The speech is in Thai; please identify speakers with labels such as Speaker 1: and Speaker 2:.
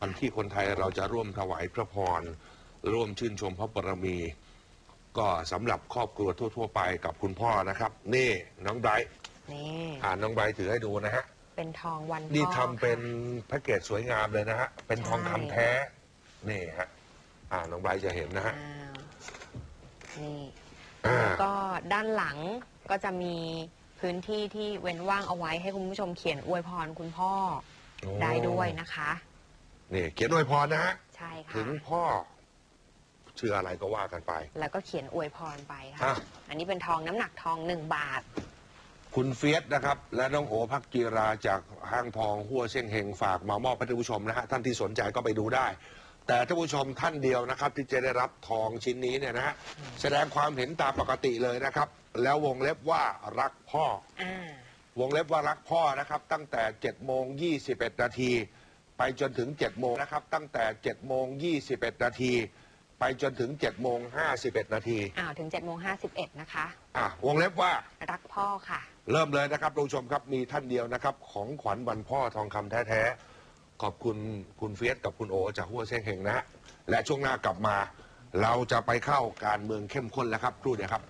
Speaker 1: วันที่คนไทยเราจะร่วมถวายพระพร ร่วมชื่นชมพระบารมี ก็สำหรับครอบครัวทั่ว ๆ ไปกับคุณพ่อนะครับ นี่น้องไบรท์
Speaker 2: นี่
Speaker 1: อ่าน้องไบรท์ถือให้ดูนะฮะ
Speaker 2: เป็นทองวัน
Speaker 1: นี่
Speaker 2: พ่อ
Speaker 1: ทำเป็น
Speaker 2: ค่ะ
Speaker 1: แพ็กเกจสวยงามเลยนะฮะ เป็นทองคำ
Speaker 2: ใช่
Speaker 1: แท้ นี่ฮะ อ่าน้องไบรท์จะเห็นนะฮะ
Speaker 2: อ้าวนี่
Speaker 1: อ่า
Speaker 2: แล้วก็ด้านหลังก็จะมีพื้นที่ที่เว้นว่างเอาไว้ให้คุณผู้ชมเขียนอวยพรคุณพ่อ
Speaker 1: โอ้
Speaker 2: ได้ด้วยนะคะ
Speaker 1: นี่เขียนอวยพรนะฮะ
Speaker 2: ใช่ค่ะ
Speaker 1: ถึงพ่อชื่ออะไรก็ว่ากันไป
Speaker 2: แล้วก็เขียนอวยพรไปค่ะ
Speaker 1: อะ
Speaker 2: อันนี้เป็นทองน้ำหนักทองหนึ่งบาท
Speaker 1: คุณเฟียสนะครับ และน้องโอพักจีราจากห้างทองหัวเส้งเฮงฝากมามอบให้ท่านผู้ชมนะฮะท่านที่สนใจก็ไปดูได้ แต่ท่านผู้ชมท่านเดียวนะครับ ที่จะได้รับทองชิ้นนี้เนี่ยนะฮะแสดงความเห็นตามปกติเลยนะครับ แล้ววงเล็บว่ารักพ่อ
Speaker 2: อ่า
Speaker 1: วงเล็บว่ารักพ่อนะครับ ตั้งแต่7โมง21นาที ไปจนถึง 7 โมงนะครับ ตั้งแต่ 7 โมง 21 นาที ไปจนถึง 7 โมง 51 นาที
Speaker 2: อ้าวถึง7จ็ดโมงห้าสิบเอ็ดนะคะ
Speaker 1: อะวงเล็บว่า
Speaker 2: รักพ่อค่ะ
Speaker 1: เริ่มเลยนะครับท่านผู้ชมครับมีท่านเดียวนะครับ ของขวัญวันพ่อทองคำแท้ๆ ขอบคุณคุณเฟียสกับคุณโอจากหัวเส้งเฮงนะฮะและช่วงหน้ากลับมา เราจะไปเข้าการเมืองเข้มข้นแล้วครับครู่เดียวครับ